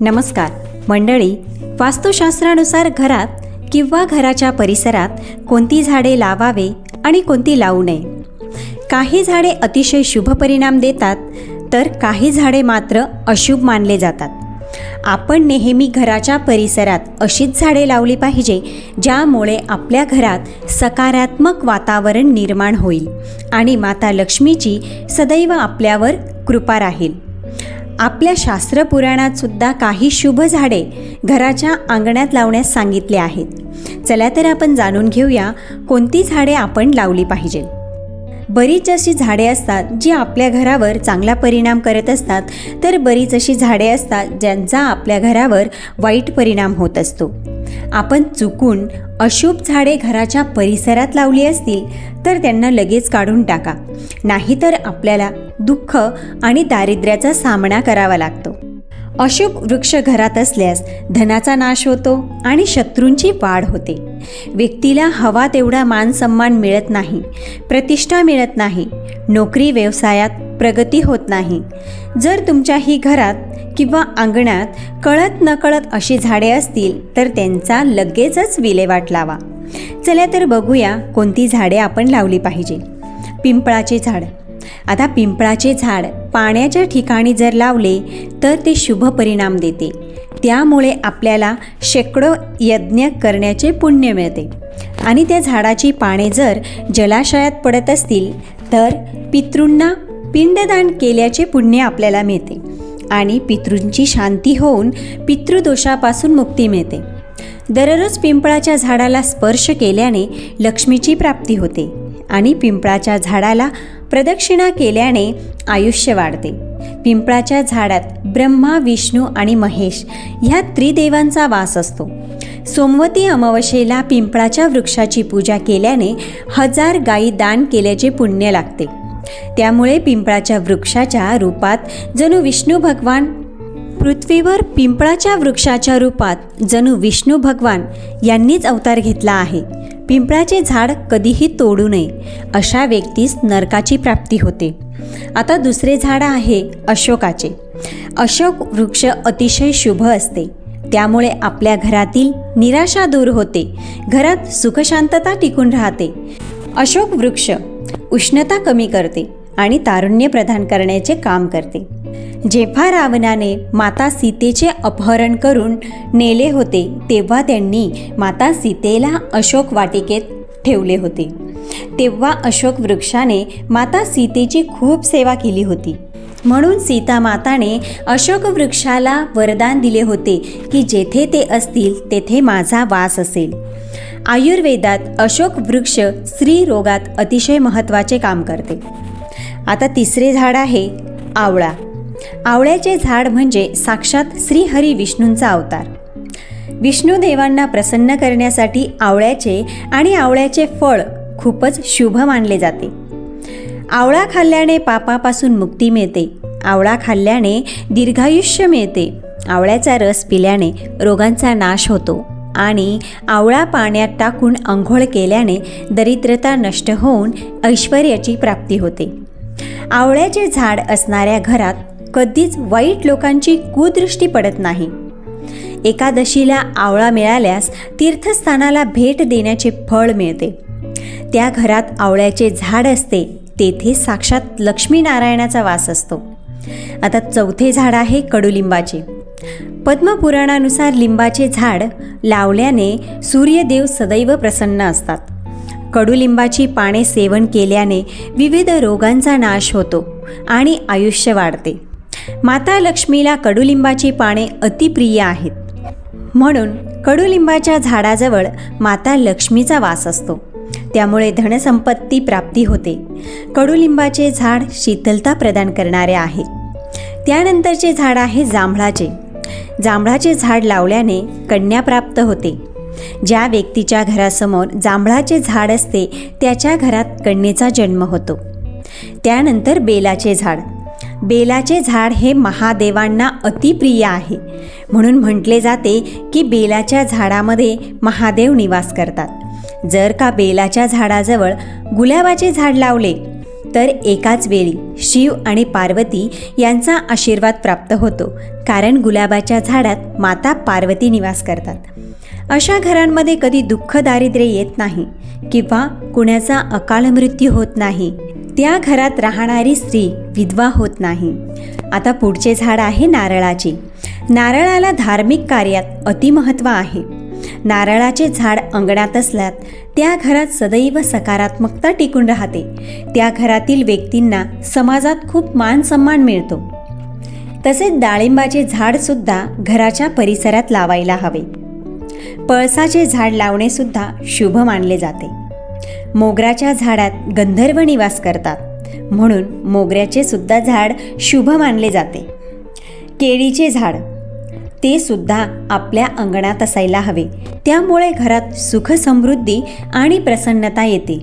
नमस्कार. मंडळी वास्तुशास्त्रानुसार घरात किंवा घराच्या परिसरात कोणती झाडे लावावे आणि कोणती लावू नये? काही झाडे अतिशय शुभ परिणाम देतात तर काही झाडे मात्र अशुभ मानले जातात. आपण नेहमी घराच्या परिसरात अशीच झाडे लावली पाहिजे ज्यामुळे आपल्या घरात सकारात्मक वातावरण निर्माण होईल आणि माता लक्ष्मीची सदैव आपल्यावर कृपा राहील. आपल्या शास्त्रपुराणात सुद्धा काही शुभ झाडे घराच्या अंगणात लावण्यास सांगितले आहेत. चला तर आपण जाणून घेऊया कोणती झाडे आपण लावली पाहिजे. बरीच अशी झाडे असतात जी आपल्या घरावर चांगला परिणाम करत असतात तर बरीच अशी झाडे असतात ज्यांचा आपल्या घरावर वाईट परिणाम होत असतो. आपण चुकून अशुभ झाडे घराच्या परिसरात लावली असतील तर त्यांना लगेच काढून टाका. नाहीतर आपल्याला दुःख आणि दारिद्र्याचा सामना करावा लागतो. अशुभ वृक्ष घरात असल्यास धनाचा नाश होतो आणि शत्रूंची वाढ होते. व्यक्तीला हवा तेवढा मान सन्मान मिळत नाही प्रतिष्ठा मिळत नाही नोकरी व्यवसायात प्रगती होत नाही. जर तुमच्याही घरात किंवा अंगणात कळत नकळत अशी झाडे असतील तर त्यांचा लगेचच विल्हेवाट लावा. चला तर बघूया कोणती झाडे आपण लावली पाहिजे. पिंपळाचे झाड आता पिंपळाचे झाड पाण्याच्या ठिकाणी जर लावले तर ते शुभ परिणाम देते. त्यामुळे आपल्याला शेकडो यज्ञ करण्याचे पुण्य मिळते. आणि त्या झाडाची पाने जर जलाशयात पडत असतील तर पितृंना पिंडदान केल्याचे पुण्य आपल्याला मिळते. आणि पितृंची शांती होऊन पितृदोषापासून मुक्ती मिळते. दररोज पिंपळाच्या झाडाला स्पर्श केल्याने लक्ष्मीची प्राप्ती होते. आणि पिंपळाच्या झाडाला प्रदक्षिणा केल्याने आयुष्य वाढते. पिंपळाच्या झाडात ब्रह्मा विष्णू आणि महेश ह्या त्रिदेवांचा वास असतो. सोमवती अमावस्येला पिंपळाच्या वृक्षाची पूजा केल्याने हजार गायी दान केल्याचे पुण्य लागते. त्यामुळे पिंपळाच्या वृक्षाच्या रूपात जणू विष्णू भगवान पृथ्वीवर पिंपळाच्या वृक्षाच्या रूपात जणू विष्णू भगवान यांनीच अवतार घेतला आहे. पिंपळाचे झाड कधीही तोडू नये अशा व्यक्तीस नरकाची प्राप्ती होते. आता दुसरे झाड आहे अशोकाचे. अशोक वृक्ष अतिशय शुभ असते. त्यामुळे आपल्या घरातील निराशा दूर होते. घरात सुखशांतता टिकून राहते. अशोक वृक्ष उष्णता कमी करते आणि तारुण्य प्रदान करण्याचे काम करते. जेव्हा रावणाने माता सीतेचे अपहरण करून नेले होते तेव्हा त्यांनी माता सीतेला अशोक वाटिकेत ठेवले होते. तेव्हा अशोक वृक्षाने माता सीतेची खूप सेवा केली होती. म्हणून सीता माताने अशोक वृक्षाला वरदान दिले होते की जेथे ते असतील तेथे माझा वास असेल. आयुर्वेदात अशोक वृक्ष स्त्री रोगात अतिशय महत्त्वाचे काम करते. आता तिसरे झाड आहे आवळा. आवळ्याचे झाड म्हणजे साक्षात श्रीहरी विष्णूंचा अवतार. विष्णूदेवांना प्रसन्न करण्यासाठी आवळ्याचे आणि आवळ्याचे फळ खूपच शुभ मानले जाते. आवळा खाल्ल्याने पापापासून मुक्ती मिळते. आवळा खाल्ल्याने दीर्घायुष्य मिळते. आवळ्याचा रस पिल्याने रोगांचा नाश होतो आणि आवळा पाण्यात टाकून आंघोळ केल्याने दरिद्रता नष्ट होऊन ऐश्वर्याची प्राप्ती होते. आवळ्याचे झाड असणाऱ्या घरात कधीच वाईट लोकांची कुदृष्टी पडत नाही. एकादशीला आवळा मिळाल्यास तीर्थस्थानाला भेट देण्याचे फळ मिळते. त्या घरात आवळ्याचे झाड असते तेथे साक्षात लक्ष्मीनारायणाचा वास असतो. आता चौथे झाड आहे कडुलिंबाचे. पद्मपुराणानुसार लिंबाचे झाड लावल्याने सूर्यदेव सदैव प्रसन्न असतात. कडुलिंबाची पाने सेवन केल्याने विविध रोगांचा नाश होतो आणि आयुष्य वाढते. माता लक्ष्मीला कडुलिंबाची पाने अतिप्रिय आहेत. म्हणून कडुलिंबाच्या झाडाजवळ माता लक्ष्मीचा वास असतो. त्यामुळे धनसंपत्ती प्राप्ती होते. कडुलिंबाचे झाड शीतलता प्रदान करणारे आहे. त्यानंतरचे झाड आहे जांभळाचे. जांभळाचे झाड लावल्याने कन्या प्राप्त होते. ज्या व्यक्तीच्या घरासमोर जांभळाचे झाड असते त्याच्या घरात कन्येचा जन्म होतो. त्यानंतर बेलाचे झाड. बेलाचे झाड हे महादेवांना अतिप्रिय आहे. म्हणून म्हटले जाते की बेलाच्या झाडामध्ये महादेव निवास करतात. जर का बेलाच्या झाडाजवळ गुलाबाचे झाड लावले तर एकाच वेळी शिव आणि पार्वती यांचा आशीर्वाद प्राप्त होतो कारण गुलाबाच्या झाडात माता पार्वती निवास करतात. अशा घरांमध्ये कधी दुःख दारिद्र्य येत नाही किंवा कुणाचा अकाल मृत्यू होत नाही. त्या घरात राहणारी स्त्री विधवा होत नाही. आता पुढचे झाड आहे नारळाचे. नारळाला धार्मिक कार्यात अतिमहत्व आहे. नारळाचे झाड अंगणात असल्यात त्या घरात सदैव सकारात्मकता टिकून राहते. त्या घरातील व्यक्तींना समाजात खूप मान सन्मान मिळतो. तसेच डाळिंबाचे झाडसुद्धा घराच्या परिसरात लावायला हवे. पळसाचे झाड लावणे सुद्धा शुभ मानले जाते. मोगराच्या झाडात गंधर्व निवास करतात. म्हणून मोगऱ्याचे सुद्धा झाड शुभ मानले जाते. केळीचे झाड ते सुद्धा आपल्या अंगणात असायला हवे. त्यामुळे घरात सुख समृद्धी आणि प्रसन्नता येते.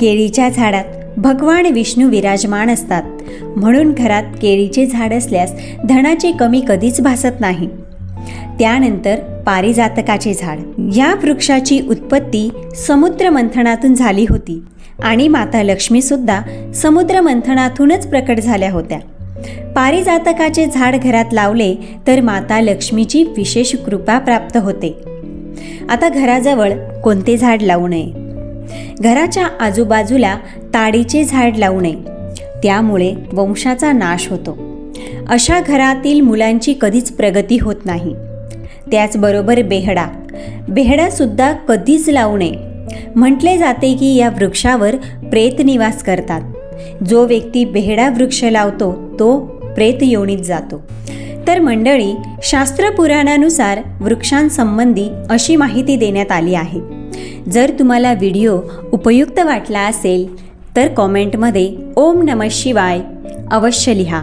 केळीच्या झाडात भगवान विष्णू विराजमान असतात. म्हणून घरात केळीचे झाड असल्यास धनाची कमी कधीच भासत नाही. त्यानंतर पारिजातकाचे झाड या वृक्षाची उत्पत्ती समुद्र मंथनातून झाली होती आणि माता लक्ष्मीसुद्धा समुद्र मंथनातूनच प्रकट झाल्या होत्या. पारिजातकाचे झाड घरात लावले तर माता लक्ष्मीची विशेष कृपा प्राप्त होते. आता घराजवळ कोणते झाड लावू नये? घराच्या आजूबाजूला ताडीचे झाड लावू नये. त्यामुळे वंशाचा नाश होतो. अशा घरातील मुलांची कधीच प्रगती होत नाही. त्याचबरोबर बेहडा. बेहडासुद्धा कधीच लावू नये. म्हटले जाते की या वृक्षावर प्रेत निवास करतात. जो व्यक्ती बेहडा वृक्ष लावतो तो प्रेत योनीत जातो. तर मंडळी शास्त्रपुराणानुसार वृक्षांसंबंधी अशी माहिती देण्यात आली आहे. जर तुम्हाला व्हिडिओ उपयुक्त वाटला असेल तर कॉमेंटमध्ये ओम नम शिवाय अवश्य लिहा.